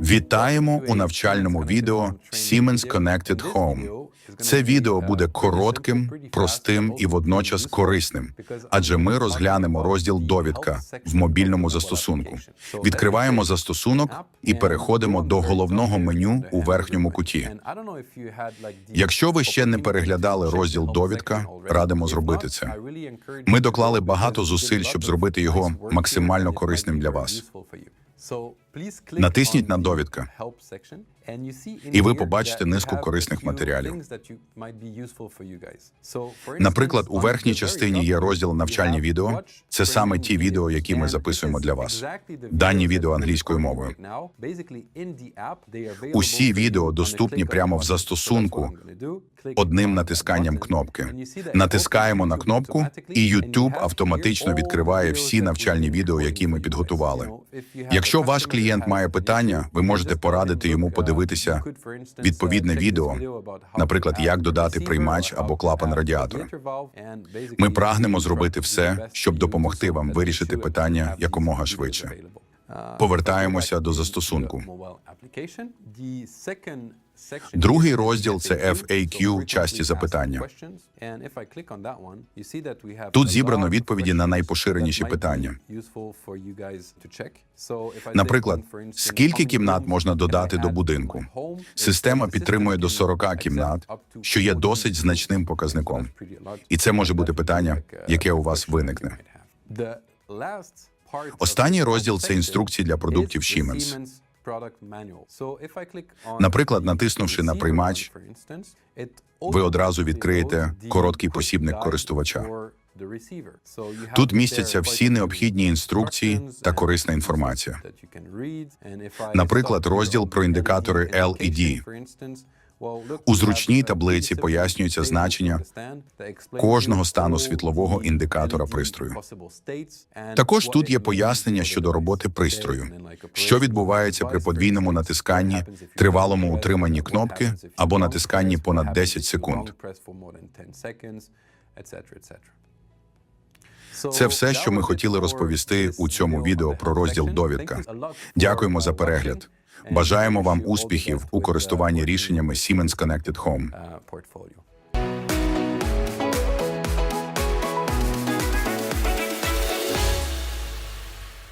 Вітаємо у навчальному відео Siemens Connected Home. Це відео буде коротким, простим і водночас корисним, адже ми розглянемо розділ довідка в мобільному застосунку. Відкриваємо застосунок і переходимо до головного меню у верхньому куті. Якщо ви ще не переглядали розділ довідка, радимо зробити це. Ми доклали багато зусиль, щоб зробити його максимально корисним для вас. Натисніть на довідка, і ви побачите низку корисних матеріалів. Наприклад, у верхній частині є розділ навчальні відео. Це саме ті відео, які ми записуємо для вас. Дані відео англійською мовою. Усі відео доступні прямо в застосунку Одним натисканням кнопки натискаємо на кнопку, і YouTube автоматично відкриває всі навчальні відео, які ми підготували. Якщо ваш клієнт має питання, ви можете порадити йому подивитися відповідне відео, наприклад, як додати приймач або клапан радіатора. Ми прагнемо зробити все, щоб допомогти вам вирішити питання якомога швидше. Повертаємося до застосунку. Другий розділ це FAQ часті запитання. Тут зібрано відповіді на найпоширеніші питання. Наприклад, скільки кімнат можна додати до будинку? Система підтримує до 40 кімнат, що є досить значним показником. І це може бути питання, яке у вас виникне. Останній розділ це інструкції для продуктів Siemens. Наприклад, натиснувши на приймач, ви одразу відкриєте короткий посібник користувача. Тут містяться всі необхідні інструкції та корисна інформація. Наприклад, розділ про індикатори LED. У зручній таблиці пояснюється значення кожного стану світлового індикатора пристрою. Також тут є пояснення щодо роботи пристрою, що відбувається при подвійному натисканні, тривалому утриманні кнопки або натисканні понад 10 секунд. Це все, що ми хотіли розповісти у цьому відео про розділ довідка. Дякуємо за перегляд. Бажаємо вам успіхів у користуванні рішеннями Siemens Connected Home. портфоліо.